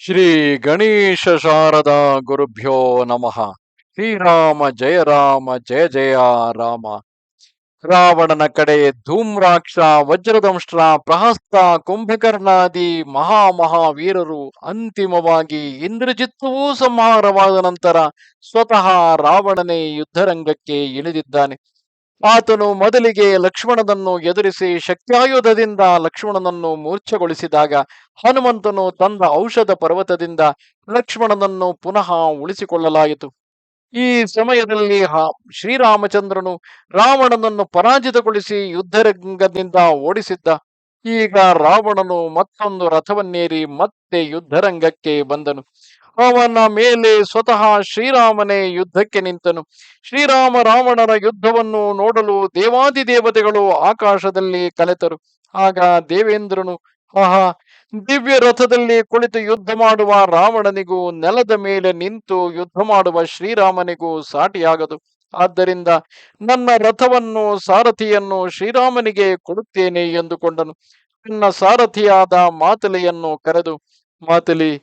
ಶ್ರೀ ಗಣೇಶ ಶಾರದಾ ಗುರುಭ್ಯೋ ನಮಃ. ಶ್ರೀರಾಮ ಜಯ ರಾಮ, ಜಯ ಜಯ ರಾಮ. ರಾವಣನ ಕಡೆ ಧೂಮ್ರಾಕ್ಷ ವಜ್ರದಂಶ ಪ್ರಹಸ್ತ, ಕುಂಭಕರ್ಣಾದಿ ಮಹಾ ಮಹಾವೀರರು ಅಂತಿಮವಾಗಿ ಇಂದ್ರಜಿತ್ತುವೂ ಸಂಹಾರವಾದ ನಂತರ ಸ್ವತಃ ರಾವಣನೇ ಯುದ್ಧರಂಗಕ್ಕೆ ಇಳಿದಿದ್ದಾನೆ. ಆತನು ಮೊದಲಿಗೆ ಲಕ್ಷ್ಮಣನನ್ನು ಎದುರಿಸಿ ಶಕ್ತ್ಯಾಯುಧದಿಂದ ಲಕ್ಷ್ಮಣನನ್ನು ಮೂರ್ಛೆಗೊಳಿಸಿದಾಗ ಹನುಮಂತನು ತಂದ ಔಷಧ ಪರ್ವತದಿಂದ ಲಕ್ಷ್ಮಣನನ್ನು ಪುನಃ ಉಳಿಸಿಕೊಳ್ಳಲಾಯಿತು. ಈ ಸಮಯದಲ್ಲಿ ಶ್ರೀರಾಮಚಂದ್ರನು ರಾವಣನನ್ನು ಪರಾಜಿತಗೊಳಿಸಿ ಯುದ್ಧರಂಗದಿಂದ ಓಡಿಸಿದ್ದ. ಈಗ ರಾವಣನು ಮತ್ತೊಂದು ರಥವನ್ನೇರಿ ಮತ್ತೆ ಯುದ್ಧರಂಗಕ್ಕೆ ಬಂದನು. ಅವನ ಮೇಲೆ ಸ್ವತಃ ಶ್ರೀರಾಮನೇ ಯುದ್ಧಕ್ಕೆ ನಿಂತನು. ಶ್ರೀರಾಮ ರಾವಣನ ಯುದ್ಧವನ್ನು ನೋಡಲು ದೇವಾದಿ ದೇವತೆಗಳು ಆಕಾಶದಲ್ಲಿ ಕಲೆತರು. ಆಗ ದೇವೇಂದ್ರನು, ಆಹಾ, ದಿವ್ಯ ರಥದಲ್ಲಿ ಕುಳಿತು ಯುದ್ಧ ಮಾಡುವ ರಾವಣನಿಗೂ ನೆಲದ ಮೇಲೆ ನಿಂತು ಯುದ್ಧ ಮಾಡುವ ಶ್ರೀರಾಮನಿಗೂ ಸಾಟಿಯಾಗದು. ಆದ್ದರಿಂದ ನನ್ನ ರಥವನ್ನು ಸಾರಥಿಯನ್ನು ಶ್ರೀರಾಮನಿಗೆ ಕೊಡುತ್ತೇನೆ ಎಂದುಕೊಂಡನು. ನನ್ನ ಸಾರಥಿಯಾದ ಮಾತಲಿಯನ್ನು ಕರೆದು, ಮಾತಲಿ,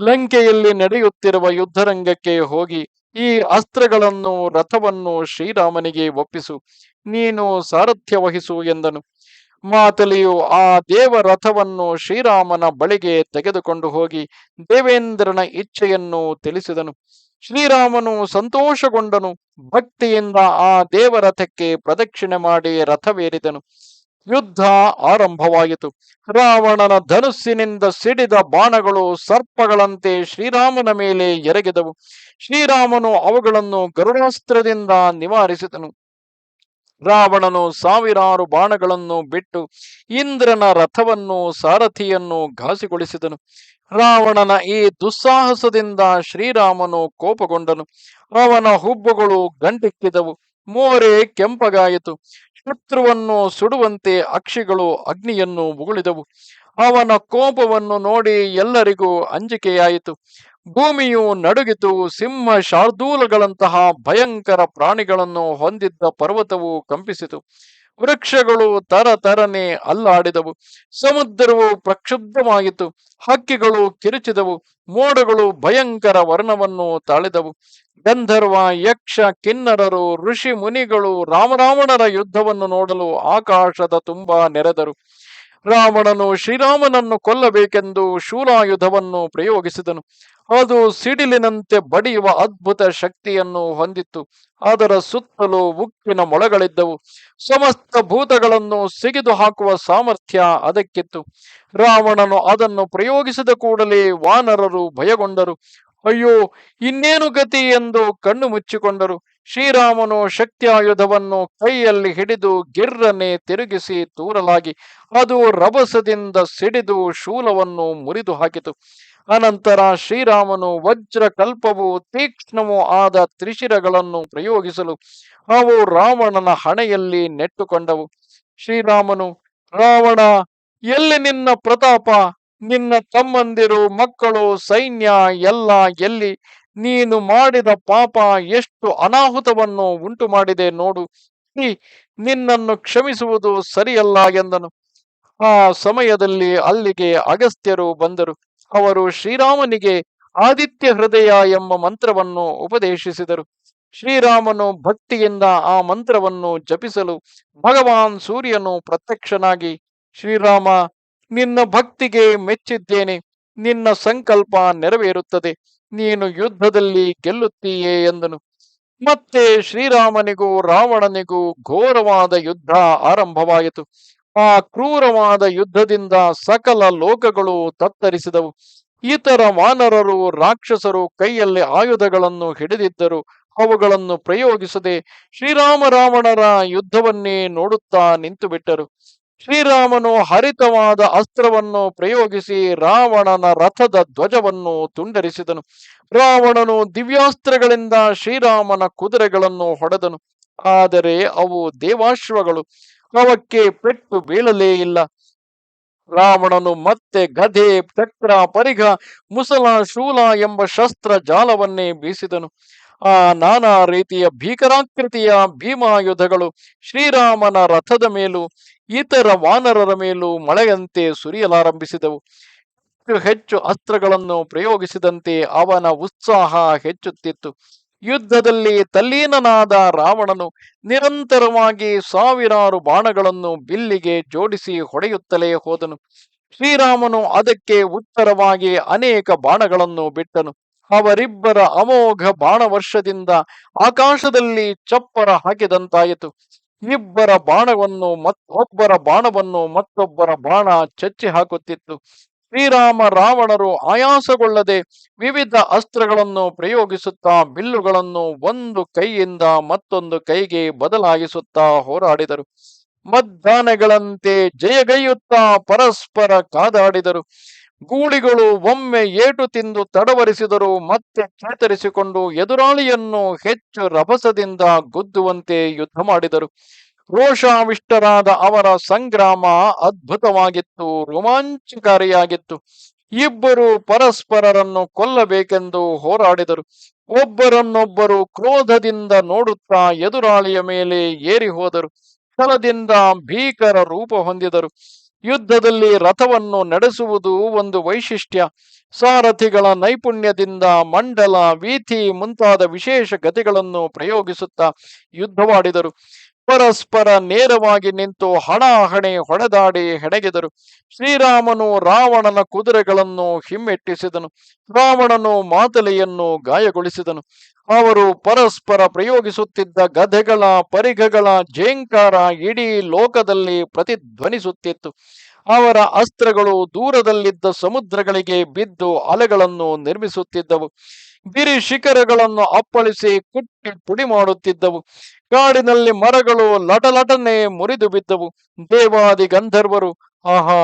ಲಂಕೆಯಲ್ಲಿ ನಡೆಯುತ್ತಿರುವ ಯುದ್ಧರಂಗಕ್ಕೆ ಹೋಗಿ, ಈ ಅಸ್ತ್ರಗಳನ್ನು ರಥವನ್ನು ಶ್ರೀರಾಮನಿಗೆ ಒಪ್ಪಿಸು. ನೀನು ಸಾರಥ್ಯ ವಹಿಸು ಎಂದನು. ಮಾತಲಿಯು ಆ ದೇವ ರಥವನ್ನು ಶ್ರೀರಾಮನ ಬಳಿಗೆ ತೆಗೆದುಕೊಂಡು ಹೋಗಿ ದೇವೇಂದ್ರನ ಇಚ್ಛೆಯನ್ನು ತಿಳಿಸಿದನು. ಶ್ರೀರಾಮನು ಸಂತೋಷಗೊಂಡನು. ಭಕ್ತಿಯಿಂದ ಆ ದೇವರಥಕ್ಕೆ ಪ್ರದಕ್ಷಿಣೆ ಮಾಡಿ ರಥವೇರಿದನು. ಯುದ್ಧ ಆರಂಭವಾಯಿತು. ರಾವಣನ ಧನುಸ್ಸಿನಿಂದ ಸಿಡಿದ ಬಾಣಗಳು ಸರ್ಪಗಳಂತೆ ಶ್ರೀರಾಮನ ಮೇಲೆ ಎರಗಿದವು. ಶ್ರೀರಾಮನು ಅವುಗಳನ್ನು ಗರುಡಾಸ್ತ್ರದಿಂದ ನಿವಾರಿಸಿದನು. ರಾವಣನು ಸಾವಿರಾರು ಬಾಣಗಳನ್ನು ಬಿಟ್ಟು ಇಂದ್ರನ ರಥವನ್ನು ಸಾರಥಿಯನ್ನು ಘಾಸಿಗೊಳಿಸಿದನು. ರಾವಣನ ಈ ದುಸ್ಸಾಹಸದಿಂದ ಶ್ರೀರಾಮನು ಕೋಪಗೊಂಡನು. ಅವನ ಹುಬ್ಬುಗಳು ಗಂಟಿಕ್ಕಿದವು. ಮೋರೆ ಕೆಂಪಗಾಯಿತು. ಶತ್ರುವನ್ನು ಸುಡುವಂತೆ ಅಕ್ಷಿಗಳು ಅಗ್ನಿಯನ್ನು ಉಗುಳಿದವು. ಅವನ ಕೋಪವನ್ನು ನೋಡಿ ಎಲ್ಲರಿಗೂ ಅಂಜಿಕೆಯಾಯಿತು. ಭೂಮಿಯು ನಡುಗಿತು. ಸಿಂಹ ಶಾರ್ದೂಲಗಳಂತಹ ಭಯಂಕರ ಪ್ರಾಣಿಗಳನ್ನು ಹೊಂದಿದ್ದ ಪರ್ವತವು ಕಂಪಿಸಿತು. ವೃಕ್ಷಗಳು ತರ ತರನೆ ಅಲ್ಲಾಡಿದವು. ಸಮುದ್ರವು ಪ್ರಕ್ಷುಬ್ಧವಾಯಿತು ಹಕ್ಕಿಗಳು ಕಿರುಚಿದವು. ಮೋಡಗಳು ಭಯಂಕರ ವರ್ಣವನ್ನು ತಾಳಿದವು. ಗಂಧರ್ವ, ಯಕ್ಷ, ಕಿನ್ನರರು, ಋಷಿ ಮುನಿಗಳು ರಾಮರಾವಣರ ಯುದ್ಧವನ್ನು ನೋಡಲು ಆಕಾಶದ ತುಂಬಾ ನೆರೆದರು. ರಾವಣನು ಶ್ರೀರಾಮನನ್ನು ಕೊಲ್ಲಬೇಕೆಂದು ಶೂಲಾಯುಧವನ್ನು ಪ್ರಯೋಗಿಸಿದನು. ಅದು ಸಿಡಿಲಿನಂತೆ ಬಡಿಯುವ ಅದ್ಭುತ ಶಕ್ತಿಯನ್ನು ಹೊಂದಿತ್ತು. ಅದರ ಸುತ್ತಲೂ ಉಕ್ಕಿನ ಮೊಳಗಳಿದ್ದವು. ಸಮಸ್ತ ಭೂತಗಳನ್ನು ಸಿಗಿದು ಹಾಕುವ ಸಾಮರ್ಥ್ಯ ಅದಕ್ಕಿತ್ತು. ರಾವಣನು ಅದನ್ನು ಪ್ರಯೋಗಿಸಿದ ಕೂಡಲೇ ವಾನರರು ಭಯಗೊಂಡರು. ಅಯ್ಯೋ, ಇನ್ನೇನು ಗತಿ ಎಂದು ಕಣ್ಣು ಮುಚ್ಚಿಕೊಂಡರು. ಶ್ರೀರಾಮನು ಶಕ್ತಿಯಾಯುಧವನ್ನು ಕೈಯಲ್ಲಿ ಹಿಡಿದು ಗಿರ್ರನೆ ತಿರುಗಿಸಿ ತೂರಲಾಗಿ ಅದು ರಭಸದಿಂದ ಸಿಡಿದು ಶೂಲವನ್ನು ಮುರಿದು ಹಾಕಿತು. ಅನಂತರ ಶ್ರೀರಾಮನು ವಜ್ರ ಕಲ್ಪವು ತೀಕ್ಷ್ಣವೂ ಆದ ತ್ರಿಶಿರಗಳನ್ನು ಪ್ರಯೋಗಿಸಲು ಅವು ರಾವಣನ ಹಣೆಯಲ್ಲಿ ನೆಟ್ಟುಕೊಂಡವು. ಶ್ರೀರಾಮನು, ರಾವಣ, ಎಲ್ಲಿ ನಿನ್ನ ಪ್ರತಾಪ? ನಿನ್ನ ತಮ್ಮಂದಿರು, ಮಕ್ಕಳು, ಸೈನ್ಯ, ಎಲ್ಲ ಎಲ್ಲಿ? ನೀನು ಮಾಡಿದ ಪಾಪ ಎಷ್ಟು ಅನಾಹುತವನ್ನು ಉಂಟು ಮಾಡಿದೆ ನೋಡು ನಿನ್ನನ್ನು ಕ್ಷಮಿಸುವುದು ಸರಿಯಲ್ಲ ಎಂದನು. ಆ ಸಮಯದಲ್ಲಿ ಅಲ್ಲಿಗೆ ಅಗಸ್ತ್ಯರು ಬಂದರು. ಅವರು ಶ್ರೀರಾಮನಿಗೆ ಆದಿತ್ಯ ಹೃದಯ ಎಂಬ ಮಂತ್ರವನ್ನು ಉಪದೇಶಿಸಿದರು. ಶ್ರೀರಾಮನು ಭಕ್ತಿಯಿಂದ ಆ ಮಂತ್ರವನ್ನು ಜಪಿಸಲು ಭಗವಾನ್ ಸೂರ್ಯನು ಪ್ರತ್ಯಕ್ಷನಾಗಿ, ಶ್ರೀರಾಮ, ನಿನ್ನ ಭಕ್ತಿಗೆ ಮೆಚ್ಚಿದ್ದೇನೆ. ನಿನ್ನ ಸಂಕಲ್ಪ ನೆರವೇರುತ್ತದೆ. ನೀನು ಯುದ್ಧದಲ್ಲಿ ಗೆಲ್ಲುತ್ತೀಯೇ ಎಂದನು. ಮತ್ತೆ ಶ್ರೀರಾಮನಿಗೂ ರಾವಣನಿಗೂ ಘೋರವಾದ ಯುದ್ಧ ಆರಂಭವಾಯಿತು. ಆ ಕ್ರೂರವಾದ ಯುದ್ಧದಿಂದ ಸಕಲ ಲೋಕಗಳು ತತ್ತರಿಸಿದವು. ಇತರ ವಾನರರು, ರಾಕ್ಷಸರು ಕೈಯಲ್ಲಿ ಆಯುಧಗಳನ್ನು ಹಿಡಿದಿದ್ದರು. ಅವುಗಳನ್ನು ಪ್ರಯೋಗಿಸದೆ ಶ್ರೀರಾಮ ರಾವಣರ ಯುದ್ಧವನ್ನೇ ನೋಡುತ್ತಾ ನಿಂತು ಬಿಟ್ಟರು ಶ್ರೀರಾಮನು ಹರಿತವಾದ ಅಸ್ತ್ರವನ್ನು ಪ್ರಯೋಗಿಸಿ ರಾವಣನ ರಥದ ಧ್ವಜವನ್ನು ತುಂಡರಿಸಿದನು. ರಾವಣನು ದಿವ್ಯಾಸ್ತ್ರಗಳಿಂದ ಶ್ರೀರಾಮನ ಕುದುರೆಗಳನ್ನು ಹೊಡೆದನು. ಆದರೆ ಅವು ದೇವಾಶ್ವಗಳು. ಅವಕ್ಕೆ ಪೆಟ್ಟು ಬೀಳಲೇ ಇಲ್ಲ. ರಾವಣನು ಮತ್ತೆ ಗದೆ ಚಕ್ರ, ಪರಿಘ, ಮುಸಲ, ಶೂಲ ಎಂಬ ಶಸ್ತ್ರ ಜಾಲವನ್ನೇ ಬೀಸಿದನು. ಆ ನಾನಾ ರೀತಿಯ ಭೀಕರಾಕೃತಿಯ ಭೀಮಾಯುಧಗಳು ಶ್ರೀರಾಮನ ರಥದ ಮೇಲೂ ಇತರ ವಾನರರ ಮೇಲೂ ಮಳೆಯಂತೆ ಸುರಿಯಲಾರಂಭಿಸಿದವು. ಹೆಚ್ಚು ಅಸ್ತ್ರಗಳನ್ನು ಪ್ರಯೋಗಿಸಿದಂತೆ ಅವನ ಉತ್ಸಾಹ ಹೆಚ್ಚುತ್ತಿತ್ತು. ಯುದ್ಧದಲ್ಲಿ ತಲ್ಲೀನನಾದ ರಾವಣನು ನಿರಂತರವಾಗಿ ಸಾವಿರಾರು ಬಾಣಗಳನ್ನು ಬಿಲ್ಲಿಗೆ ಜೋಡಿಸಿ ಹೊಡೆಯುತ್ತಲೇ ಹೋದನು. ಶ್ರೀರಾಮನು ಅದಕ್ಕೆ ಉತ್ತರವಾಗಿ ಅನೇಕ ಬಾಣಗಳನ್ನು ಬಿಟ್ಟನು. ಅವರಿಬ್ಬರ ಅಮೋಘ ಬಾಣವರ್ಷದಿಂದ ಆಕಾಶದಲ್ಲಿ ಚಪ್ಪರ ಹಾಕಿದಂತಾಯಿತು. ಇಬ್ಬರ ಬಾಣವನ್ನು ಮತ್ತೊಬ್ಬರ ಬಾಣವನ್ನು ಮತ್ತೊಬ್ಬರ ಬಾಣ ಚಚ್ಚಿ ಹಾಕುತ್ತಿತ್ತು. ಶ್ರೀರಾಮ ರಾವಣರು ಆಯಾಸಗೊಳ್ಳದೆ ವಿವಿಧ ಅಸ್ತ್ರಗಳನ್ನು ಪ್ರಯೋಗಿಸುತ್ತಾ ಬಿಲ್ಲುಗಳನ್ನು ಒಂದು ಕೈಯಿಂದ ಮತ್ತೊಂದು ಕೈಗೆ ಬದಲಾಯಿಸುತ್ತಾ ಹೋರಾಡಿದರು. ಮದ್ದಾನೆಗಳಂತೆ ಜಯಗೈಯುತ್ತಾ ಪರಸ್ಪರ ಕಾದಾಡಿದರು. ಗೂಳಿಗಳು ಒಮ್ಮೆ ಏಟು ತಿಂದು ತಡವರಿಸಿದರು ಮತ್ತೆ ಚೇತರಿಸಿಕೊಂಡು ಎದುರಾಳಿಯನ್ನು ಹೆಚ್ಚು ರಭಸದಿಂದ ಗುದ್ದುವಂತೆ ಯುದ್ಧ ಮಾಡಿದರು. ರೋಷಾವಿಷ್ಟರಾದ ಅವರ ಸಂಗ್ರಾಮ ಅದ್ಭುತವಾಗಿತ್ತು ರೋಮಾಂಚಕಾರಿಯಾಗಿತ್ತು ಇಬ್ಬರು ಪರಸ್ಪರರನ್ನು ಕೊಲ್ಲಬೇಕೆಂದು ಹೋರಾಡಿದರು. ಒಬ್ಬರನ್ನೊಬ್ಬರು ಕ್ರೋಧದಿಂದ ನೋಡುತ್ತಾ ಎದುರಾಳಿಯ ಮೇಲೆ ಏರಿ ಹೋದರು ಸ್ಥಳದಿಂದ ಭೀಕರ ರೂಪ ಹೊಂದಿದರು. ಯುದ್ಧದಲ್ಲಿ ರಥವನ್ನು ನಡೆಸುವುದು ಒಂದು ವೈಶಿಷ್ಟ್ಯ. ಸಾರಥಿಗಳ ನೈಪುಣ್ಯದಿಂದ ಮಂಡಲ ವೀಥಿ ಮುಂತಾದ ವಿಶೇಷ ಗತಿಗಳನ್ನು ಪ್ರಯೋಗಿಸುತ್ತಾ ಯುದ್ಧವಾಡಿದರು. ಪರಸ್ಪರ ನೇರವಾಗಿ ನಿಂತು ಹಣಾಹಣೆ ಹೊಡೆದಾಡಿ ಹೆಣಗಿದರು. ಶ್ರೀರಾಮನು ರಾವಣನ ಕುದುರೆಗಳನ್ನು ಹಿಮ್ಮೆಟ್ಟಿಸಿದನು. ರಾವಣನು ಮಾತಲೆಯನ್ನು ಗಾಯಗೊಳಿಸಿದನು. ಅವರು ಪರಸ್ಪರ ಪ್ರಯೋಗಿಸುತ್ತಿದ್ದ ಗದೆಗಳ ಪರಿಘಗಳ ಜೇಂಕಾರ ಇಡೀ ಲೋಕದಲ್ಲಿ ಪ್ರತಿಧ್ವನಿಸುತ್ತಿತ್ತು. ಅವರ ಅಸ್ತ್ರಗಳು ದೂರದಲ್ಲಿದ್ದ ಸಮುದ್ರಗಳಿಗೆ ಬಿದ್ದು ಅಲೆಗಳನ್ನು ನಿರ್ಮಿಸುತ್ತಿದ್ದವು. ಗಿರಿ ಶಿಖರಗಳನ್ನು ಅಪ್ಪಳಿಸಿ ಕುಟ್ಟಿ ಪುಡಿ ಮಾಡುತ್ತಿದ್ದವು. ಕಾಡಿನಲ್ಲಿ ಮರಗಳು ಲಟಲಟನೆ ಮುರಿದು ಬಿದ್ದವು. ದೇವಾದಿ ಗಂಧರ್ವರು, ಆಹಾ,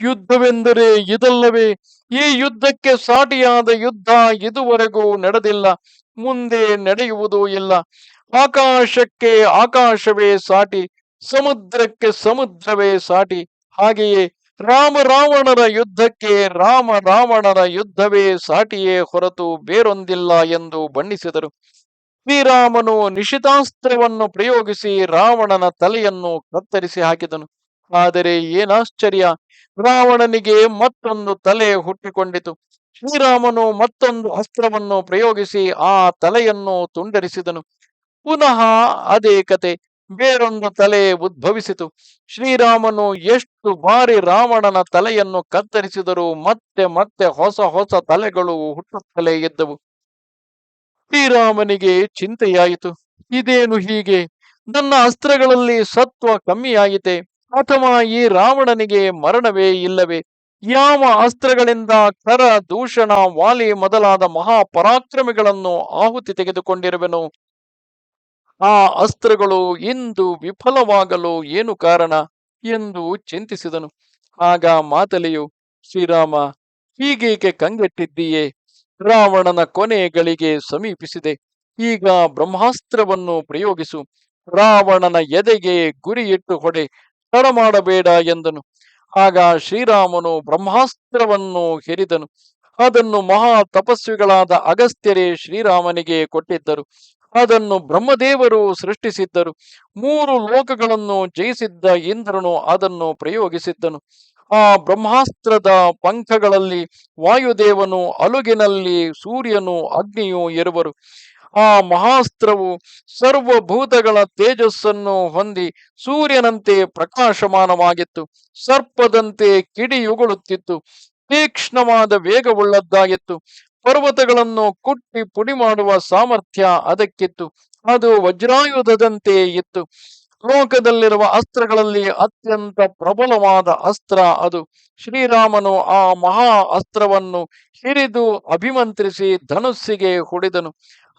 ಯುದ್ಧವೆಂದರೆ ಇದಲ್ಲವೇ? ಈ ಯುದ್ಧಕ್ಕೆ ಸಾಟಿಯಾದ ಯುದ್ಧ ಇದುವರೆಗೂ ನಡೆದಿಲ್ಲ. ಮುಂದೆ ನಡೆಯುವುದೂ ಇಲ್ಲ. ಆಕಾಶಕ್ಕೆ ಆಕಾಶವೇ ಸಾಟಿ, ಸಮುದ್ರಕ್ಕೆ ಸಮುದ್ರವೇ ಸಾಟಿ. ಹಾಗೆಯೇ ರಾಮ ರಾವಣರ ಯುದ್ಧಕ್ಕೆ ರಾಮ ರಾವಣರ ಯುದ್ಧವೇ ಸಾಟಿಯೇ ಹೊರತು ಬೇರೊಂದಿಲ್ಲ ಎಂದು ಬಣ್ಣಿಸಿದರು. ಶ್ರೀರಾಮನು ನಿಶಿತಾಸ್ತ್ರವನ್ನು ಪ್ರಯೋಗಿಸಿ ರಾವಣನ ತಲೆಯನ್ನು ಕತ್ತರಿಸಿ ಹಾಕಿದನು. ಆದರೆ ಏನಾಶ್ಚರ್ಯ ರಾವಣನಿಗೆ ಮತ್ತೊಂದು ತಲೆ ಹುಟ್ಟಿಕೊಂಡಿತು. ಶ್ರೀರಾಮನು ಮತ್ತೊಂದು ಅಸ್ತ್ರವನ್ನು ಪ್ರಯೋಗಿಸಿ ಆ ತಲೆಯನ್ನು ತುಂಡರಿಸಿದನು. ಪುನಃ ಅದೇ ಕತೆ, ಬೇರೊಂದು ತಲೆ ಉದ್ಭವಿಸಿತು. ಶ್ರೀರಾಮನು ಎಷ್ಟು ಬಾರಿ ರಾವಣನ ತಲೆಯನ್ನು ಕತ್ತರಿಸಿದರೂ ಮತ್ತೆ ಮತ್ತೆ ಹೊಸ ಹೊಸ ತಲೆಗಳು ಹುಟ್ಟುತ್ತಲೇ ಇದ್ದವು. ಶ್ರೀರಾಮನಿಗೆ ಚಿಂತೆಯಾಯಿತು. ಇದೇನು ಹೀಗೆ? ನನ್ನ ಅಸ್ತ್ರಗಳಲ್ಲಿ ಸತ್ವ ಕಮ್ಮಿಯಾಯಿತೆ. ಅಥವಾ ಈ ರಾವಣನಿಗೆ ಮರಣವೇ ಇಲ್ಲವೇ? ಯಾವ ಅಸ್ತ್ರಗಳಿಂದ ಕರ, ದೂಷಣ, ವಾಲಿ ಮೊದಲಾದ ಮಹಾಪರಾಕ್ರಮಿಗಳನ್ನು ಆಹುತಿ ತೆಗೆದುಕೊಂಡಿರುವೆನು? ಆ ಅಸ್ತ್ರಗಳು ಇಂದು ವಿಫಲವಾಗಲು ಏನು ಕಾರಣ? ಎಂದು ಚಿಂತಿಸಿದನು. ಆಗ ಮಾತಲೆಯು, ಶ್ರೀರಾಮ, ಹೀಗೇಕೆ ಕಂಗೆಟ್ಟಿದ್ದೀಯೇ? ರಾವಣನ ಕೊನೆಗಳಿಗೆ ಸಮೀಪಿಸಿದೆ. ಈಗ ಬ್ರಹ್ಮಾಸ್ತ್ರವನ್ನು ಪ್ರಯೋಗಿಸು. ರಾವಣನ ಎದೆಗೆ ಗುರಿಯಿಟ್ಟು ಹೊಡೆ, ತಡ ಮಾಡಬೇಡ ಎಂದನು. ಆಗ ಶ್ರೀರಾಮನು ಬ್ರಹ್ಮಾಸ್ತ್ರವನ್ನು ಹೆರಿದನು. ಅದನ್ನು ಮಹಾ ತಪಸ್ವಿಗಳಾದ ಅಗಸ್ತ್ಯರೇ ಶ್ರೀರಾಮನಿಗೆ ಕೊಟ್ಟಿದ್ದರು. ಅದನ್ನು ಬ್ರಹ್ಮದೇವರು ಸೃಷ್ಟಿಸಿದ್ದರು. ಮೂರು ಲೋಕಗಳನ್ನು ಜಯಿಸಿದ್ದ ಇಂದ್ರನು ಅದನ್ನು ಪ್ರಯೋಗಿಸಿದ್ದನು. ಆ ಬ್ರಹ್ಮಾಸ್ತ್ರದ ಪಂಖಗಳಲ್ಲಿ ವಾಯುದೇವನು, ಅಲುಗಿನಲ್ಲಿ ಸೂರ್ಯನು, ಅಗ್ನಿಯು ಇರುವರು. ಆ ಮಹಾಸ್ತ್ರವು ಸರ್ವಭೂತಗಳ ತೇಜಸ್ಸನ್ನು ಹೊಂದಿ ಸೂರ್ಯನಂತೆ ಪ್ರಕಾಶಮಾನವಾಗಿತ್ತು. ಸರ್ಪದಂತೆ ಕಿಡಿಯುಗುಳುತ್ತಿತ್ತು. ತೀಕ್ಷ್ಣವಾದ ವೇಗವುಳ್ಳದ್ದಾಗಿತ್ತು. ಪರ್ವತಗಳನ್ನು ಕುಟ್ಟಿ ಪುಡಿ ಮಾಡುವ ಸಾಮರ್ಥ್ಯ ಅದಕ್ಕಿತ್ತು. ಅದು ವಜ್ರಾಯುಧದಂತೆ ಇತ್ತು. ಲೋಕದಲ್ಲಿರುವ ಅಸ್ತ್ರಗಳಲ್ಲಿ ಅತ್ಯಂತ ಪ್ರಬಲವಾದ ಅಸ್ತ್ರ ಅದು. ಶ್ರೀರಾಮನು ಆ ಮಹಾ ಅಸ್ತ್ರವನ್ನು ಹಿರಿದು ಅಭಿಮಂತ್ರಿಸಿ ಧನುಸ್ಸಿಗೆ ಹೊಡೆದನು.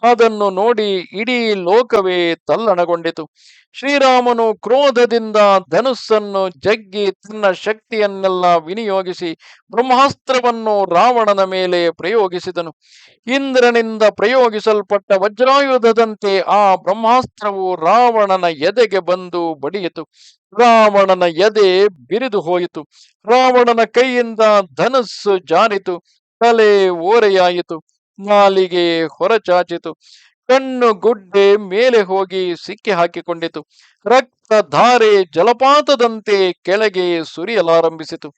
ಅದನ್ನು ನೋಡಿ ಇಡೀ ಲೋಕವೇ ತಲ್ಲಣಗೊಂಡಿತು. ಶ್ರೀರಾಮನು ಕ್ರೋಧದಿಂದ ಧನುಸ್ಸನ್ನು ಜಗ್ಗಿ ತನ್ನ ಶಕ್ತಿಯನ್ನೆಲ್ಲ ವಿನಿಯೋಗಿಸಿ ಬ್ರಹ್ಮಾಸ್ತ್ರವನ್ನು ರಾವಣನ ಮೇಲೆ ಪ್ರಯೋಗಿಸಿದನು. ಇಂದ್ರನಿಂದ ಪ್ರಯೋಗಿಸಲ್ಪಟ್ಟ ವಜ್ರಾಯುಧದಂತೆ ಆ ಬ್ರಹ್ಮಾಸ್ತ್ರವು ರಾವಣನ ಎದೆಗೆ ಬಂದು ಬಡಿಯಿತು. ರಾವಣನ ಎದೆ ಬಿರಿದು ಹೋಯಿತು. ರಾವಣನ ಕೈಯಿಂದ ಧನುಸ್ಸು ಜಾರಿತು. ತಲೆ ಓರೆಯಾಯಿತು. ನಾಲಿಗೆ ಹೊರಚಾಚಿತು. ಕಣ್ಣು ಗುಡ್ಡೆ ಮೇಲೆ ಹೋಗಿ ಸಿಕ್ಕಿ ಹಾಕಿಕೊಂಡಿತು. ರಕ್ತ ಧಾರೆ ಜಲಪಾತದಂತೆ ಕೆಳಗೆ ಸುರಿಯಲಾರಂಭಿಸಿತು.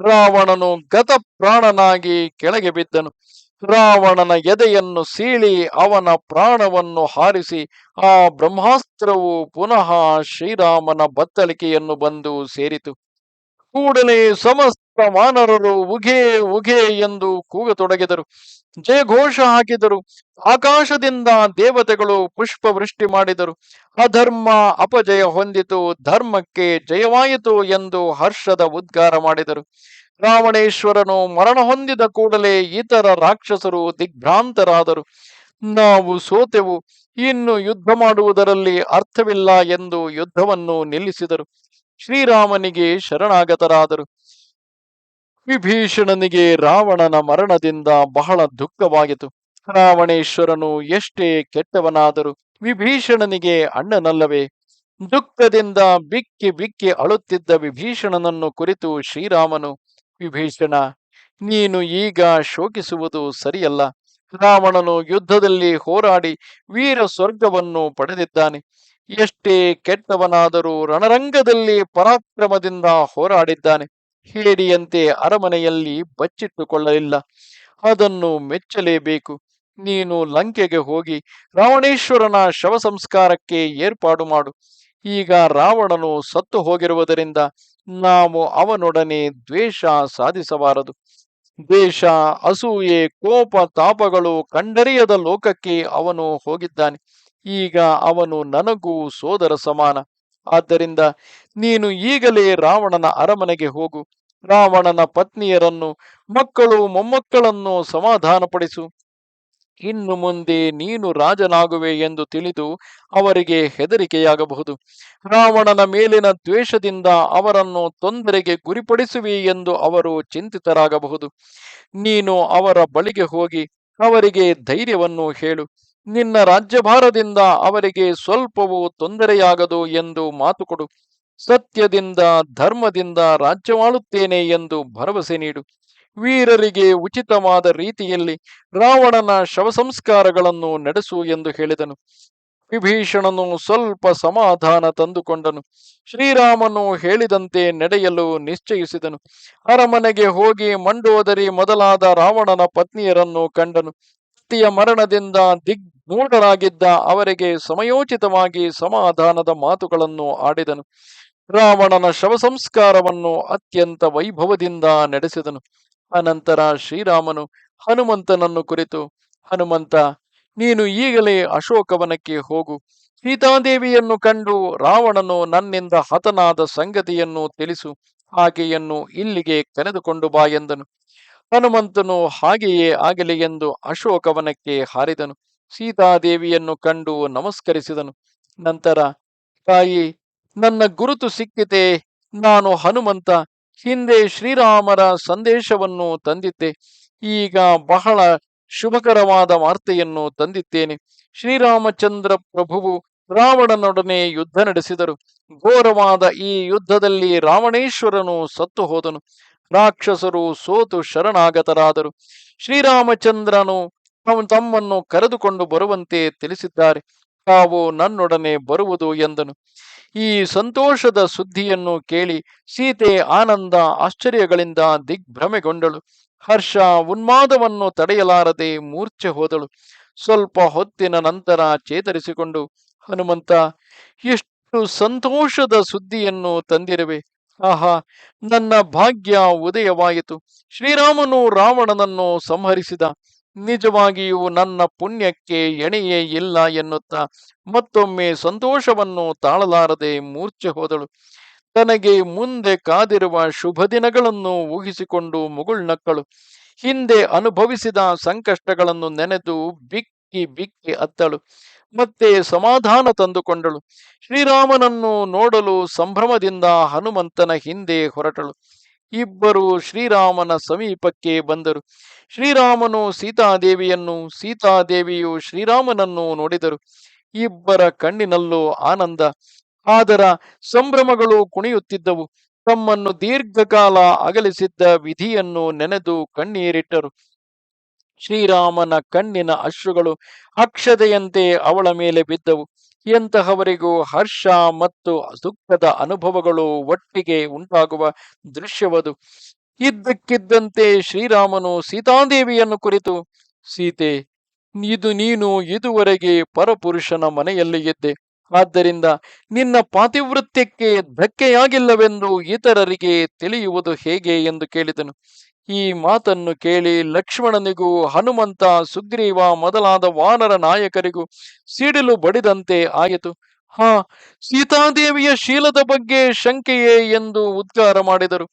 ರಾವಣನು ಗತ ಪ್ರಾಣನಾಗಿ ಕೆಳಗೆ ಬಿದ್ದನು. ರಾವಣನ ಎದೆಯನ್ನು ಸೀಳಿ ಅವನ ಪ್ರಾಣವನ್ನು ಹಾರಿಸಿ ಆ ಬ್ರಹ್ಮಾಸ್ತ್ರವು ಪುನಃ ಶ್ರೀರಾಮನ ಬತ್ತಳಿಕೆಯನ್ನು ಬಂದು ಸೇರಿತು. ಕೂಡಲೇ ಸಮಸ್ತ ಮಾನರರು ಉಗೆ ಉಗೆ ಎಂದು ಕೂಗತೊಡಗಿದರು. ಜಯಘೋಷ ಹಾಕಿದರು. ಆಕಾಶದಿಂದ ದೇವತೆಗಳು ಪುಷ್ಪ ವೃಷ್ಟಿ ಮಾಡಿದರು. ಅಧರ್ಮ ಅಪಜಯ ಹೊಂದಿತು. ಧರ್ಮಕ್ಕೆ ಜಯವಾಯಿತು ಎಂದು ಹರ್ಷದ ಉದ್ಗಾರ ಮಾಡಿದರು. ರಾವಣೇಶ್ವರನು ಮರಣ ಹೊಂದಿದ ಕೂಡಲೇ ಇತರ ರಾಕ್ಷಸರು ದಿಗ್ಭ್ರಾಂತರಾದರು. ನಾವು ಸೋತೆವು. ಇನ್ನು ಯುದ್ಧ ಮಾಡುವುದರಲ್ಲಿ ಅರ್ಥವಿಲ್ಲ ಎಂದು ಯುದ್ಧವನ್ನು ನಿಲ್ಲಿಸಿದರು. ಶ್ರೀರಾಮನಿಗೆ ಶರಣಾಗತರಾದರು. ವಿಭೀಷಣನಿಗೆ ರಾವಣನ ಮರಣದಿಂದ ಬಹಳ ದುಃಖವಾಗಿತು ರಾವಣೇಶ್ವರನು ಎಷ್ಟೇ ಕೆಟ್ಟವನಾದರೂ ವಿಭೀಷಣನಿಗೆ ಅಣ್ಣನಲ್ಲವೇ. ದುಃಖದಿಂದ ಬಿಕ್ಕಿ ಬಿಕ್ಕಿ ಅಳುತ್ತಿದ್ದ ವಿಭೀಷಣನನ್ನು ಕುರಿತು ಶ್ರೀರಾಮನು, ವಿಭೀಷಣ, ನೀನು ಈಗ ಶೋಕಿಸುವುದು ಸರಿಯಲ್ಲ. ರಾವಣನು ಯುದ್ಧದಲ್ಲಿ ಹೋರಾಡಿ ವೀರ ಸ್ವರ್ಗವನ್ನು ಪಡೆದಿದ್ದಾನೆ. ಎಷ್ಟೇ ಕೆಟ್ಟವನಾದರೂ ರಣರಂಗದಲ್ಲಿ ಪರಾಕ್ರಮದಿಂದ ಹೋರಾಡಿದ್ದಾನೆ. ಹೇಡಿಯಂತೆ ಅರಮನೆಯಲ್ಲಿ ಬಚ್ಚಿಟ್ಟುಕೊಳ್ಳಲಿಲ್ಲ. ಅದನ್ನು ಮೆಚ್ಚಲೇಬೇಕು. ನೀನು ಲಂಕೆಗೆ ಹೋಗಿ ರಾವಣೇಶ್ವರನ ಶವ ಸಂಸ್ಕಾರಕ್ಕೆ ಏರ್ಪಾಡು ಮಾಡು. ಈಗ ರಾವಣನು ಸತ್ತು ಹೋಗಿರುವುದರಿಂದ ನಾವು ಅವನೊಡನೆ ದ್ವೇಷ ಸಾಧಿಸಬಾರದು. ದ್ವೇಷ, ಅಸೂಯೆ, ಕೋಪ, ತಾಪಗಳು ಕಂಡರಿಯದ ಲೋಕಕ್ಕೆ ಅವನು ಹೋಗಿದ್ದಾನೆ. ಈಗ ಅವನು ನನಗೂ ಸೋದರ ಸಮಾನ. ಆದ್ದರಿಂದ ನೀನು ಈಗಲೇ ರಾವಣನ ಅರಮನೆಗೆ ಹೋಗು. ರಾವಣನ ಪತ್ನಿಯರನ್ನು, ಮಕ್ಕಳು, ಮೊಮ್ಮಕ್ಕಳನ್ನು ಸಮಾಧಾನಪಡಿಸು. ಇನ್ನು ಮುಂದೆ ನೀನು ರಾಜನಾಗುವೆ ಎಂದು ತಿಳಿದು ಅವರಿಗೆ ಹೆದರಿಕೆಯಾಗಬಹುದು. ರಾವಣನ ಮೇಲಿನ ದ್ವೇಷದಿಂದ ಅವರನ್ನು ತೊಂದರೆಗೆ ಗುರಿಪಡಿಸುವಿ ಎಂದು ಅವರು ಚಿಂತಿತರಾಗಬಹುದು. ನೀನು ಅವರ ಬಳಿಗೆ ಹೋಗಿ ಅವರಿಗೆ ಧೈರ್ಯವನ್ನು ಹೇಳು. ನಿನ್ನ ರಾಜ್ಯಭಾರದಿಂದ ಅವರಿಗೆ ಸ್ವಲ್ಪವೂ ತೊಂದರೆಯಾಗದು ಎಂದು ಮಾತು ಕೊಡು. ಸತ್ಯದಿಂದ, ಧರ್ಮದಿಂದ ರಾಜ್ಯವಾಳುತ್ತೇನೆ ಎಂದು ಭರವಸೆ ನೀಡು. ವೀರರಿಗೆ ಉಚಿತವಾದ ರೀತಿಯಲ್ಲಿ ರಾವಣನ ಶವ ಸಂಸ್ಕಾರಗಳನ್ನು ನಡೆಸು ಎಂದು ಹೇಳಿದನು. ವಿಭೀಷಣನು ಸ್ವಲ್ಪ ಸಮಾಧಾನ ತಂದುಕೊಂಡನು. ಶ್ರೀರಾಮನು ಹೇಳಿದಂತೆ ನಡೆಯಲು ನಿಶ್ಚಯಿಸಿದನು. ಅರಮನೆಗೆ ಹೋಗಿ ಮಂಡೋದರಿ ಮೊದಲಾದ ರಾವಣನ ಪತ್ನಿಯರನ್ನು ಕಂಡನು. ಪತಿಯ ಮರಣದಿಂದ ದಿಗ್ಮೂಢರಾಗಿದ್ದ ಅವರಿಗೆ ಸಮಯೋಚಿತವಾಗಿ ಸಮಾಧಾನದ ಮಾತುಗಳನ್ನು ಆಡಿದನು. ರಾವಣನ ಶವ ಸಂಸ್ಕಾರವನ್ನು ಅತ್ಯಂತ ವೈಭವದಿಂದ ನಡೆಸಿದನು. ಅನಂತರ ಶ್ರೀರಾಮನು ಹನುಮಂತನನ್ನು ಕುರಿತು, ಹನುಮಂತ, ನೀನು ಈಗಲೇ ಅಶೋಕವನಕ್ಕೆ ಹೋಗು. ಸೀತಾದೇವಿಯನ್ನು ಕಂಡು ರಾವಣನು ನನ್ನಿಂದ ಹತನಾದ ಸಂಗತಿಯನ್ನು ತಿಳಿಸು. ಆಕೆಯನ್ನು ಇಲ್ಲಿಗೆ ಕರೆದುಕೊಂಡು ಬಾ ಎಂದನು. ಹನುಮಂತನು ಹಾಗೆಯೇ ಆಗಲಿ ಎಂದು ಅಶೋಕವನಕ್ಕೆ ಹಾರಿದನು. ಸೀತಾದೇವಿಯನ್ನು ಕಂಡು ನಮಸ್ಕರಿಸಿದನು. ನಂತರ, ತಾಯಿ, ನನ್ನ ಗುರುತು ಸಿಕ್ಕಿತೆ, ನಾನು ಹನುಮಂತ, ಹಿಂದೆ ಶ್ರೀರಾಮರ ಸಂದೇಶವನ್ನು ತಂದಿದ್ದೆ. ಈಗ ಬಹಳ ಶುಭಕರವಾದ ವಾರ್ತೆಯನ್ನು ತಂದಿತ್ತೇನೆ ಶ್ರೀರಾಮಚಂದ್ರ ಪ್ರಭುವು ರಾವಣನೊಡನೆ ಯುದ್ಧ ನಡೆಸಿದರು. ಘೋರವಾದ ಈ ಯುದ್ಧದಲ್ಲಿ ರಾವಣೇಶ್ವರನು ಸತ್ತು ಹೋದನು. ರಾಕ್ಷಸರು ಸೋತು ಶರಣಾಗತರಾದರು. ಶ್ರೀರಾಮಚಂದ್ರನು ತಮ್ಮನ್ನು ಕರೆದುಕೊಂಡು ಬರುವಂತೆ ತಿಳಿಸಿದ್ದಾರೆ. ತಾವು ನನ್ನೊಡನೆ ಬರುವುದು ಎಂದನು. ಈ ಸಂತೋಷದ ಸುದ್ದಿಯನ್ನು ಕೇಳಿ ಸೀತೆ ಆನಂದ ಆಶ್ಚರ್ಯಗಳಿಂದ ದಿಗ್ಭ್ರಮೆಗೊಂಡಳು. ಹರ್ಷ ಉನ್ಮಾದವನ್ನು ತಡೆಯಲಾರದೆ ಮೂರ್ಛೆ ಹೋದಳು. ಸ್ವಲ್ಪ ಹೊತ್ತಿನ ನಂತರ ಚೇತರಿಸಿಕೊಂಡು, ಹನುಮಂತ ಎಷ್ಟು ಸಂತೋಷದ ಸುದ್ದಿಯನ್ನು ತಂದಿರುವೆ. ಆಹಾ, ನನ್ನ ಭಾಗ್ಯ ಉದಯವಾಯಿತು. ಶ್ರೀರಾಮನು ರಾವಣನನ್ನು ಸಂಹರಿಸಿದ. ನಿಜವಾಗಿಯೂ ನನ್ನ ಪುಣ್ಯಕ್ಕೆ ಎಣೆಯೇ ಇಲ್ಲ ಎನ್ನುತ್ತಾ ಮತ್ತೊಮ್ಮೆ ಸಂತೋಷವನ್ನು ತಾಳಲಾರದೆ ಮೂರ್ಛೆ ಹೋದಳು. ತನಗೆ ಮುಂದೆ ಕಾದಿರುವ ಶುಭ ದಿನಗಳನ್ನು ಊಹಿಸಿಕೊಂಡು ಮುಗುಳ್ನಕ್ಕಳು ಹಿಂದೆ ಅನುಭವಿಸಿದ ಸಂಕಷ್ಟಗಳನ್ನು ನೆನೆದು ಬಿಕ್ಕಿ ಬಿಕ್ಕಿ ಅತ್ತಳು. ಮತ್ತೆ ಸಮಾಧಾನ ತಂದುಕೊಂಡಳು. ಶ್ರೀರಾಮನನ್ನು ನೋಡಲು ಸಂಭ್ರಮದಿಂದ ಹನುಮಂತನ ಹಿಂದೆ ಹೊರಟಳು. ಇಬ್ಬರು ಶ್ರೀರಾಮನ ಸಮೀಪಕ್ಕೆ ಬಂದರು. ಶ್ರೀರಾಮನು ಸೀತಾದೇವಿಯನ್ನು, ಸೀತಾದೇವಿಯು ಶ್ರೀರಾಮನನ್ನು ನೋಡಿದರು. ಇಬ್ಬರ ಕಣ್ಣಿನಲ್ಲೂ ಆನಂದ. ಆದರ ಸಂಭ್ರಮಗಳು ಕುಣಿಯುತ್ತಿದ್ದವು. ತಮ್ಮನ್ನು ದೀರ್ಘಕಾಲ ಅಗಲಿಸಿದ್ದ ವಿಧಿಯನ್ನು ನೆನೆದು ಕಣ್ಣೀರಿಟ್ಟರು. ಶ್ರೀರಾಮನ ಕಣ್ಣಿನ ಅಶ್ರುಗಳು ಅಕ್ಷತೆಯಂತೆ ಅವಳ ಮೇಲೆ ಬಿದ್ದವು. ಎಂತಹವರಿಗೂ ಹರ್ಷ ಮತ್ತು ದುಃಖದ ಅನುಭವಗಳು ಒಟ್ಟಿಗೆ ಉಂಟಾಗುವ ದೃಶ್ಯವದು. ಇದ್ದಕ್ಕಿದ್ದಂತೆ ಶ್ರೀರಾಮನು ಸೀತಾದೇವಿಯನ್ನು ಕುರಿತು, ಸೀತೆ, ಇದು ನೀನು ಇದುವರೆಗೆ ಪರಪುರುಷನ ಮನೆಯಲ್ಲಿ ಇದ್ದೆ ಆದ್ದರಿಂದ ನಿನ್ನ ಪಾತಿವೃತ್ಯಕ್ಕೆ ಧಕ್ಕೆಯಾಗಿಲ್ಲವೆಂದು ಇತರರಿಗೆ ತಿಳಿಯುವುದು ಹೇಗೆ ಎಂದು ಕೇಳಿದನು. ಈ ಮಾತನ್ನು ಕೇಳಿ ಲಕ್ಷ್ಮಣನಿಗೂ ಹನುಮಂತ, ಸುಗ್ರೀವ ಮೊದಲಾದ ವಾನರ ನಾಯಕರಿಗೂ ಸಿಡಿಲು ಬಡಿದಂತೆ ಆಯಿತು. ಹಾ, ಸೀತಾದೇವಿಯ ಶೀಲದ ಬಗ್ಗೆ ಶಂಕೆಯೇ ಎಂದು ಉದ್ಗಾರ ಮಾಡಿದರು.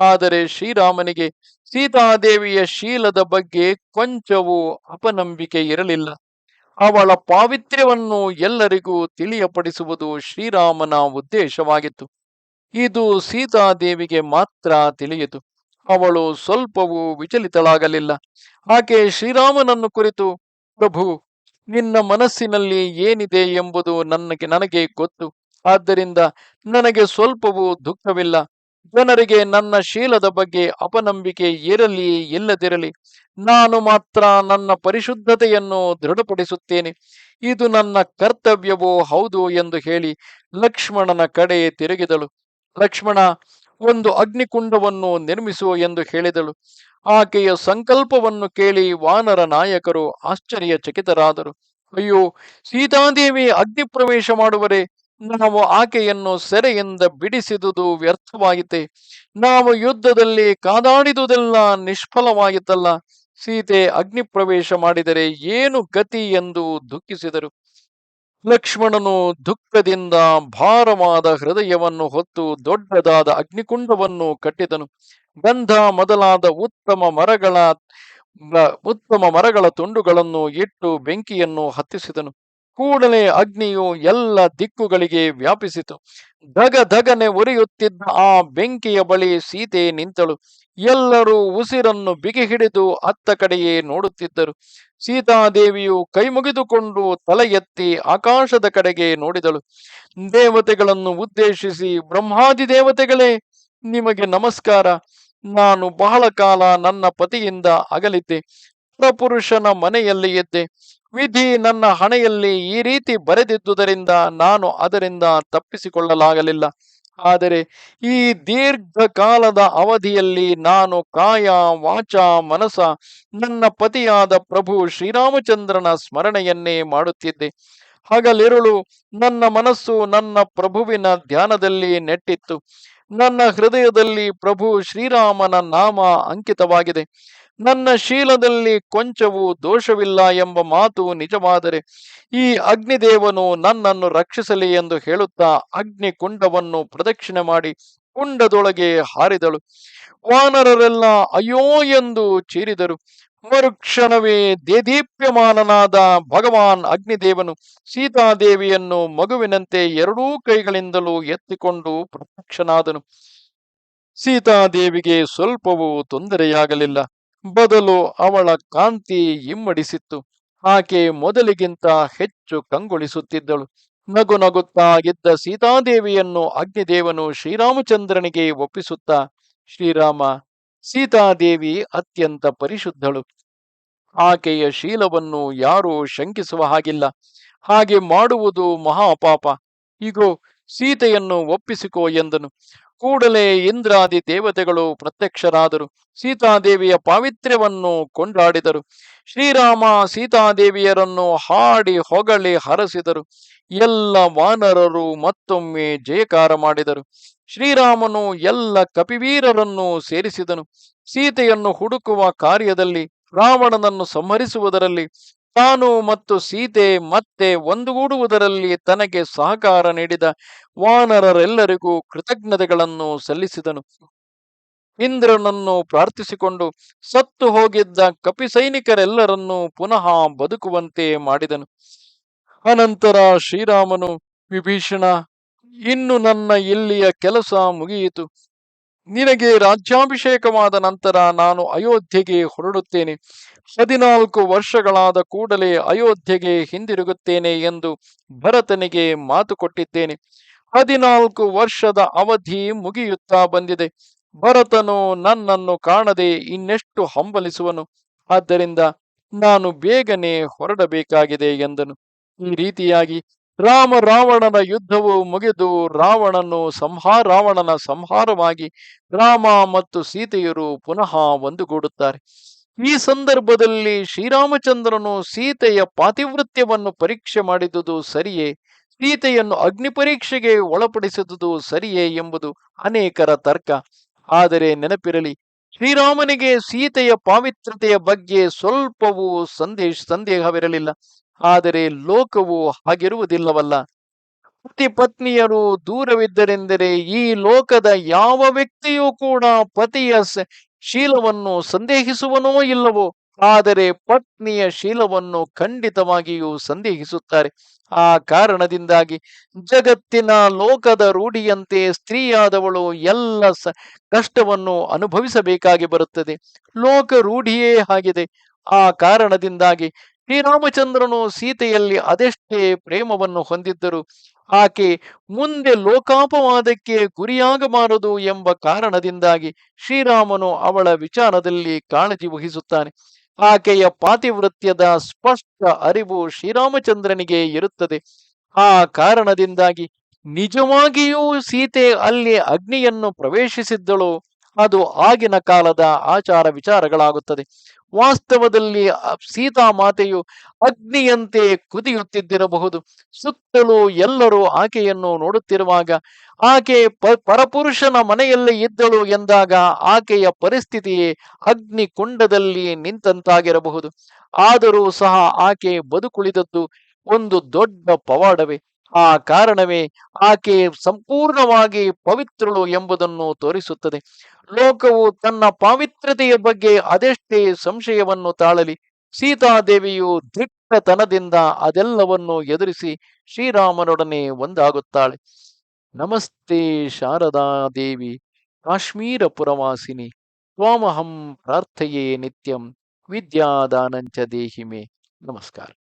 ಆದರೆ ಶ್ರೀರಾಮನಿಗೆ ಸೀತಾದೇವಿಯ ಶೀಲದ ಬಗ್ಗೆ ಕೊಂಚವೂ ಅಪನಂಬಿಕೆ ಇರಲಿಲ್ಲ. ಅವಳ ಪಾವಿತ್ರ್ಯವನ್ನು ಎಲ್ಲರಿಗೂ ತಿಳಿಯಪಡಿಸುವುದು ಶ್ರೀರಾಮನ ಉದ್ದೇಶವಾಗಿತ್ತು. ಇದು ಸೀತಾದೇವಿಗೆ ಮಾತ್ರ ತಿಳಿಯಿತು. ಅವಳು ಸ್ವಲ್ಪವೂ ವಿಚಲಿತಳಾಗಲಿಲ್ಲ. ಆಕೆ ಶ್ರೀರಾಮನನ್ನು ಕುರಿತು, ಪ್ರಭು, ನಿನ್ನ ಮನಸ್ಸಿನಲ್ಲಿ ಏನಿದೆ ಎಂಬುದು ನನಗೆ ನನಗೆ ಗೊತ್ತು. ಆದ್ದರಿಂದ ನನಗೆ ಸ್ವಲ್ಪವೂ ದುಃಖವಿಲ್ಲ. ಜನರಿಗೆ ನನ್ನ ಶೀಲದ ಬಗ್ಗೆ ಅಪನಂಬಿಕೆ ಇರಲಿ ಇಲ್ಲದಿರಲಿ. ನಾನು ಮಾತ್ರ ನನ್ನ ಪರಿಶುದ್ಧತೆಯನ್ನು ದೃಢಪಡಿಸುತ್ತೇನೆ. ಇದು ನನ್ನ ಕರ್ತವ್ಯವೋ ಹೌದು ಎಂದು ಹೇಳಿ ಲಕ್ಷ್ಮಣನ ಕಡೆ ತಿರುಗಿದಳು. ಲಕ್ಷ್ಮಣ, ಒಂದು ಅಗ್ನಿಕುಂಡವನ್ನು ನಿರ್ಮಿಸು ಎಂದು ಹೇಳಿದಳು. ಆಕೆಯ ಸಂಕಲ್ಪವನ್ನು ಕೇಳಿ ವಾನರ ನಾಯಕರು ಆಶ್ಚರ್ಯಚಕಿತರಾದರು. ಅಯ್ಯೋ, ಸೀತಾದೇವಿ ಅಗ್ನಿ ಪ್ರವೇಶ ಮಾಡುವರೆ ನಾವು ಆಕೆಯನ್ನು ಸೆರೆಯಿಂದ ಬಿಡಿಸಿದುದು ವ್ಯರ್ಥವಾಯಿತೆ. ನಾವು ಯುದ್ಧದಲ್ಲಿ ಕಾದಾಡಿದುದೆಲ್ಲ ನಿಷ್ಫಲವಾಗಿತ್ತಲ್ಲ ಸೀತೆ ಅಗ್ನಿ ಪ್ರವೇಶ ಮಾಡಿದರೆ ಏನು ಗತಿ ಎಂದು ದುಃಖಿಸಿದರು. ಲಕ್ಷ್ಮಣನು ದುಃಖದಿಂದ ಭಾರವಾದ ಹೃದಯವನ್ನು ಹೊತ್ತು ದೊಡ್ಡದಾದ ಅಗ್ನಿಕುಂಡವನ್ನು ಕಟ್ಟಿದನು. ಗಂಧ ಮೊದಲಾದ ಉತ್ತಮ ಮರಗಳ ಉತ್ತಮ ಮರಗಳ ತುಂಡುಗಳನ್ನು ಇಟ್ಟು ಬೆಂಕಿಯನ್ನು ಹತ್ತಿಸಿದನು. ಕೂಡಲೇ ಅಗ್ನಿಯು ಎಲ್ಲ ದಿಕ್ಕುಗಳಿಗೆ ವ್ಯಾಪಿಸಿತು. ಧಗ ಧಗನೆ ಉರಿಯುತ್ತಿದ್ದ ಆ ಬೆಂಕಿಯ ಬಳಿ ಸೀತೆ ನಿಂತಳು. ಎಲ್ಲರೂ ಉಸಿರನ್ನು ಬಿಗಿ ಹಿಡಿದು ಅತ್ತ ಕಡೆಯೇ ನೋಡುತ್ತಿದ್ದರು. ಸೀತಾದೇವಿಯು ಕೈ ಮುಗಿದುಕೊಂಡು ತಲೆ ಎತ್ತಿ ಆಕಾಶದ ಕಡೆಗೆ ನೋಡಿದಳು. ದೇವತೆಗಳನ್ನು ಉದ್ದೇಶಿಸಿ, ಬ್ರಹ್ಮಾದಿ ದೇವತೆಗಳೇ, ನಿಮಗೆ ನಮಸ್ಕಾರ. ನಾನು ಬಹಳ ಕಾಲ ನನ್ನ ಪತಿಯಿಂದ ಅಗಲಿದ್ದೆ. ಪುರುಷನ ಮನೆಯಲ್ಲಿ ಇದ್ದೆ. ವಿಧಿ ನನ್ನ ಹಣೆಯಲ್ಲಿ ಈ ರೀತಿ ಬರೆದಿದ್ದುದರಿಂದ ನಾನು ಅದರಿಂದ ತಪ್ಪಿಸಿಕೊಳ್ಳಲಾಗಲಿಲ್ಲ. ಆದರೆ ಈ ದೀರ್ಘಕಾಲದ ಅವಧಿಯಲ್ಲಿ ನಾನು ಕಾಯ, ವಾಚ, ಮನಸ, ನನ್ನ ಪತಿಯಾದ ಪ್ರಭು ಶ್ರೀರಾಮಚಂದ್ರನ ಸ್ಮರಣೆಯನ್ನೇ ಮಾಡುತ್ತಿದ್ದೆ. ಹಗಲಿರುಳು ನನ್ನ ಮನಸ್ಸು ನನ್ನ ಪ್ರಭುವಿನ ಧ್ಯಾನದಲ್ಲಿ ನೆಟ್ಟಿತ್ತು. ನನ್ನ ಹೃದಯದಲ್ಲಿ ಪ್ರಭು ಶ್ರೀರಾಮನ ನಾಮ ಅಂಕಿತವಾಗಿದೆ. ನನ್ನ ಶೀಲದಲ್ಲಿ ಕೊಂಚವೂ ದೋಷವಿಲ್ಲ ಎಂಬ ಮಾತು ನಿಜವಾದರೆ ಈ ಅಗ್ನಿದೇವನು ನನ್ನನ್ನು ರಕ್ಷಿಸಲಿ ಎಂದು ಹೇಳುತ್ತಾ ಅಗ್ನಿ ಕುಂಡವನ್ನು ಪ್ರದಕ್ಷಿಣೆ ಮಾಡಿ ಕುಂಡದೊಳಗೆ ಹಾರಿದಳು. ವಾನರರೆಲ್ಲ ಅಯ್ಯೋ ಎಂದು ಚೀರಿದರು. ಮರುಕ್ಷಣವೇ ದೇದೀಪ್ಯಮಾನನಾದ ಭಗವಾನ್ ಅಗ್ನಿದೇವನು ಸೀತಾದೇವಿಯನ್ನು ಮಗುವಿನಂತೆ ಎರಡೂ ಕೈಗಳಿಂದಲೂ ಎತ್ತಿಕೊಂಡು ಪ್ರತ್ಯಕ್ಷನಾದನು. ಸೀತಾದೇವಿಗೆ ಸ್ವಲ್ಪವೂ ತೊಂದರೆಯಾಗಲಿಲ್ಲ. ಬದಲು ಅವಳ ಕಾಂತಿ ಇಮ್ಮಡಿಸಿತ್ತು ಆಕೆ ಮೊದಲಿಗಿಂತ ಹೆಚ್ಚು ಕಂಗೊಳಿಸುತ್ತಿದ್ದಳು. ನಗು ನಗುತ್ತಾ ಇದ್ದ ಸೀತಾದೇವಿಯನ್ನು ಅಗ್ನಿದೇವನು ಶ್ರೀರಾಮಚಂದ್ರನಿಗೆ ಒಪ್ಪಿಸುತ್ತಾ, ಶ್ರೀರಾಮ, ಸೀತಾದೇವಿ ಅತ್ಯಂತ ಪರಿಶುದ್ಧಳು. ಆಕೆಯ ಶೀಲವನ್ನು ಯಾರೂ ಶಂಕಿಸುವ ಹಾಗಿಲ್ಲ. ಹಾಗೆ ಮಾಡುವುದು ಮಹಾಪಾಪ. ಇಗೋ ಸೀತೆಯನ್ನು ಒಪ್ಪಿಸಿಕೋ ಎಂದನು. ಕೂಡಲೇ ಇಂದ್ರಾದಿ ದೇವತೆಗಳು ಪ್ರತ್ಯಕ್ಷರಾದರು. ಸೀತಾದೇವಿಯ ಪಾವಿತ್ರ್ಯವನ್ನು ಕೊಂಡಾಡಿದರು. ಶ್ರೀರಾಮ ಸೀತಾದೇವಿಯರನ್ನು ಹಾಡಿ ಹೊಗಳಿ ಹರಸಿದರು. ಎಲ್ಲ ವಾನರರು ಮತ್ತೊಮ್ಮೆ ಜಯಕಾರ ಮಾಡಿದರು. ಶ್ರೀರಾಮನು ಎಲ್ಲ ಕಪಿವೀರರನ್ನು ಸೇರಿಸಿದನು. ಸೀತೆಯನ್ನು ಹುಡುಕುವ ಕಾರ್ಯದಲ್ಲಿ ರಾವಣನನ್ನು ಸಂಹರಿಸುವುದರಲ್ಲಿ ತಾನು ಮತ್ತು ಸೀತೆ ಮತ್ತೆ ಒಂದುಗೂಡುವುದರಲ್ಲಿ ತನಗೆ ಸಹಕಾರ ನೀಡಿದ ವಾನರರೆಲ್ಲರಿಗೂ ಕೃತಜ್ಞತೆಗಳನ್ನು ಸಲ್ಲಿಸಿದನು. ಇಂದ್ರನನ್ನು ಪ್ರಾರ್ಥಿಸಿಕೊಂಡು ಸತ್ತು ಹೋಗಿದ್ದ ಕಪಿ ಸೈನಿಕರೆಲ್ಲರನ್ನೂ ಪುನಃ ಬದುಕುವಂತೆ ಮಾಡಿದನು. ಅನಂತರ ಶ್ರೀರಾಮನು, ವಿಭೀಷಣ, ಇನ್ನು ನನ್ನ ಇಲ್ಲಿಯ ಕೆಲಸ ಮುಗಿಯಿತು. ನಿನಗೆ ರಾಜ್ಯಾಭಿಷೇಕವಾದ ನಂತರ ನಾನು ಅಯೋಧ್ಯೆಗೆ ಹೊರಡುತ್ತೇನೆ. ಹದಿನಾಲ್ಕು ವರ್ಷಗಳಾದ ಕೂಡಲೇ ಅಯೋಧ್ಯೆಗೆ ಹಿಂದಿರುಗುತ್ತೇನೆ ಎಂದು ಭರತನಿಗೆ ಮಾತು ಕೊಟ್ಟಿದ್ದೇನೆ. ಹದಿನಾಲ್ಕು ವರ್ಷದ ಅವಧಿ ಮುಗಿಯುತ್ತಾ ಬಂದಿದೆ. ಭರತನು ನನ್ನನ್ನು ಕಾಣದೆ ಇನ್ನೆಷ್ಟು ಹಂಬಲಿಸುವನು? ಆದ್ದರಿಂದ ನಾನು ಬೇಗನೆ ಹೊರಡಬೇಕಾಗಿದೆ ಎಂದನು. ಈ ರೀತಿಯಾಗಿ ರಾಮ ರಾವಣನ ಯುದ್ಧವು ಮುಗಿದು ರಾವಣನು ಸಂಹಾರ, ರಾವಣನ ಸಂಹಾರವಾಗಿ ರಾಮ ಮತ್ತು ಸೀತೆಯರು ಪುನಃ ಒಂದುಗೂಡುತ್ತಾರೆ. ಈ ಸಂದರ್ಭದಲ್ಲಿ ಶ್ರೀರಾಮಚಂದ್ರನು ಸೀತೆಯ ಪಾತಿವೃತ್ಯವನ್ನು ಪರೀಕ್ಷೆ ಮಾಡಿದುದು ಸರಿಯೇ? ಸೀತೆಯನ್ನು ಅಗ್ನಿ ಪರೀಕ್ಷೆಗೆ ಒಳಪಡಿಸಿದುದು ಸರಿಯೇ ಎಂಬುದು ಅನೇಕರ ತರ್ಕ. ಆದರೆ ನೆನಪಿರಲಿ, ಶ್ರೀರಾಮನಿಗೆ ಸೀತೆಯ ಪಾವಿತ್ರತೆಯ ಬಗ್ಗೆ ಸ್ವಲ್ಪವೂ ಸಂದೇಶ, ಸಂದೇಹವಿರಲಿಲ್ಲ. ಆದರೆ ಲೋಕವು ಹಾಗಿರುವುದಿಲ್ಲವಲ್ಲ. ಪತಿ ಪತ್ನಿಯರು ದೂರವಿದ್ದರೆಂದರೆ ಈ ಲೋಕದ ಯಾವ ವ್ಯಕ್ತಿಯೂ ಕೂಡ ಪತಿಯ ಶೀಲವನ್ನು ಸಂದೇಹಿಸುವನೋ ಇಲ್ಲವೋ, ಆದರೆ ಪತ್ನಿಯ ಶೀಲವನ್ನು ಖಂಡಿತವಾಗಿಯೂ ಸಂದೇಹಿಸುತ್ತಾರೆ. ಆ ಕಾರಣದಿಂದಾಗಿ ಜಗತ್ತಿನ ಲೋಕದ ರೂಢಿಯಂತೆ ಸ್ತ್ರೀಯಾದವಳು ಎಲ್ಲ ಕಷ್ಟವನ್ನು ಅನುಭವಿಸಬೇಕಾಗಿ ಬರುತ್ತದೆ. ಲೋಕ ರೂಢಿಯೇ ಆಗಿದೆ. ಆ ಕಾರಣದಿಂದಾಗಿ ಶ್ರೀರಾಮಚಂದ್ರನು ಸೀತೆಯಲ್ಲಿ ಅದೆಷ್ಟೇ ಪ್ರೇಮವನ್ನು ಹೊಂದಿದ್ದರು ಆಕೆ ಮುಂದೆ ಲೋಕಾಪವಾದಕ್ಕೆ ಗುರಿಯಾಗಬಾರದು ಎಂಬ ಕಾರಣದಿಂದಾಗಿ ಶ್ರೀರಾಮನು ಅವಳ ವಿಚಾರದಲ್ಲಿ ಕಾಳಜಿ ವಹಿಸುತ್ತಾನೆ. ಆಕೆಯ ಪಾತಿವೃತ್ಯದ ಸ್ಪಷ್ಟ ಅರಿವು ಶ್ರೀರಾಮಚಂದ್ರನಿಗೆ ಇರುತ್ತದೆ. ಆ ಕಾರಣದಿಂದಾಗಿ ನಿಜವಾಗಿಯೂ ಸೀತೆ ಅಲ್ಲಿ ಅಗ್ನಿಯನ್ನು ಪ್ರವೇಶಿಸಿದ್ದಳು. ಅದು ಆಗಿನ ಕಾಲದ ಆಚಾರ ವಿಚಾರಗಳಾಗುತ್ತದೆ. ವಾಸ್ತವದಲ್ಲಿ ಸೀತಾ ಮಾತೆಯು ಅಗ್ನಿಯಂತೆ ಕುದಿಯುತ್ತಿದ್ದಿರಬಹುದು. ಸುತ್ತಲೂ ಎಲ್ಲರೂ ಆಕೆಯನ್ನು ನೋಡುತ್ತಿರುವಾಗ, ಆಕೆ ಪರಪುರುಷನ ಮನೆಯಲ್ಲೇ ಇದ್ದಳು ಎಂದಾಗ ಆಕೆಯ ಪರಿಸ್ಥಿತಿಯೇ ಅಗ್ನಿ ಕುಂಡದಲ್ಲಿ ನಿಂತಂತಾಗಿರಬಹುದು. ಆದರೂ ಸಹ ಆಕೆ ಬದುಕುಳಿದದ್ದು ಒಂದು ದೊಡ್ಡ ಪವಾಡವೇ. ಆ ಕಾರಣವೇ ಆಕೆ ಸಂಪೂರ್ಣವಾಗಿ ಪವಿತ್ರಳು ಎಂಬುದನ್ನು ತೋರಿಸುತ್ತದೆ. ಲೋಕವು ತನ್ನ ಪಾವಿತ್ರತೆಯ ಬಗ್ಗೆ ಅದೆಷ್ಟೇ ಸಂಶಯವನ್ನು ತಾಳಲಿ, ಸೀತಾದೇವಿಯು ದಿಟ್ಟತನದಿಂದ ಅದೆಲ್ಲವನ್ನು ಎದುರಿಸಿ ಶ್ರೀರಾಮನೊಡನೆ ಒಂದಾಗುತ್ತಾಳೆ. ನಮಸ್ತೆ ಶಾರದಾ ದೇವಿ, ಕಾಶ್ಮೀರ ಪುರವಾಸಿನಿ, ತ್ವಾಮಹಂ ಪ್ರಾರ್ಥಯೇ ನಿತ್ಯಂ, ವಿದ್ಯಾದಾನಂಚ ದೇಹಿಮೆ. ನಮಸ್ಕಾರ.